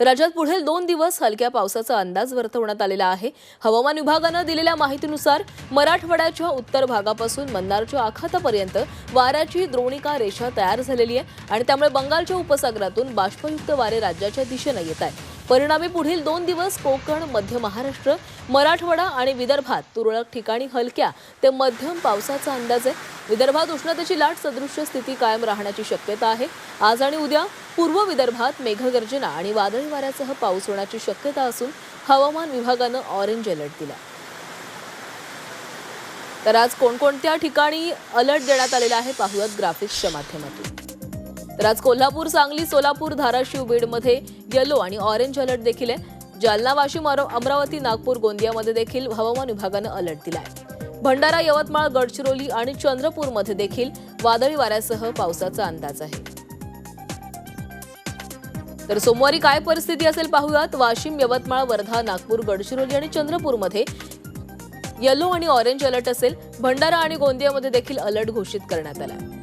राज्यात पुढील दोन दिवस हलक्या पावसाचा अंदाज वर्तवण्यात आलेला आहे. हवामान विभागानं दिलेल्या माहितीनुसार मराठवाड्याच्या उत्तर भागापासून मन्नारच्या आखातापर्यंत वाऱ्याची द्रोणिका रेषा तयार झालेली आहे आणि त्यामुळे बंगालच्या उपसागरातून बाष्पयुक्त वारे राज्याच्या दिशेनं येत आहे परिणामी पुढील दोन दिवस कोकण मध्य महाराष्ट्र मराठवाडा आणि विदर्भात तुरळक ठिकाणी हलक्या ते मध्यम पावसाचा अंदाज आहे. विदर्भात उष्णतेची लाट सदृश्य स्थिती कायम राहण्याची शक्यता आहे. आज आणि उद्या पूर्व विदर्भात मेघगर्जना आणि वादळी वाऱ्यासह पाऊस होण्याची शक्यता असून हवामान विभागानं ऑरेंज अलर्ट दिला तर आज कोणकोणत्या ठिकाणी अलर्ट देण्यात आलेला आहे पाहूयात ग्राफिक्सच्या माध्यमातून. तर आज कोल्हापूर सांगली सोलापूर धाराशिव बीडमध्ये येलो आणि ऑरेंज अलर्ट देखील आहे. जालना वाशिम अमरावती नागपूर गोंदियामध्ये देखील हवामान विभागानं अलर्ट दिला आहे भंडारा यवतमाळ गडचिरोली आणि चंद्रपूरमध्ये देखील वादळी वाऱ्यासह पावसाचा अंदाज आहे. तर सोमवारी काय परिस्थिती असेल पाहूयात. वाशिम यवतमाळ वर्धा नागपूर गडचिरोली आणि चंद्रपूरमध्ये येलो आणि ऑरेंज अलर्ट असेल. भंडारा आणि गोंदियामध्ये देखील अलर्ट घोषित करण्यात आला आहे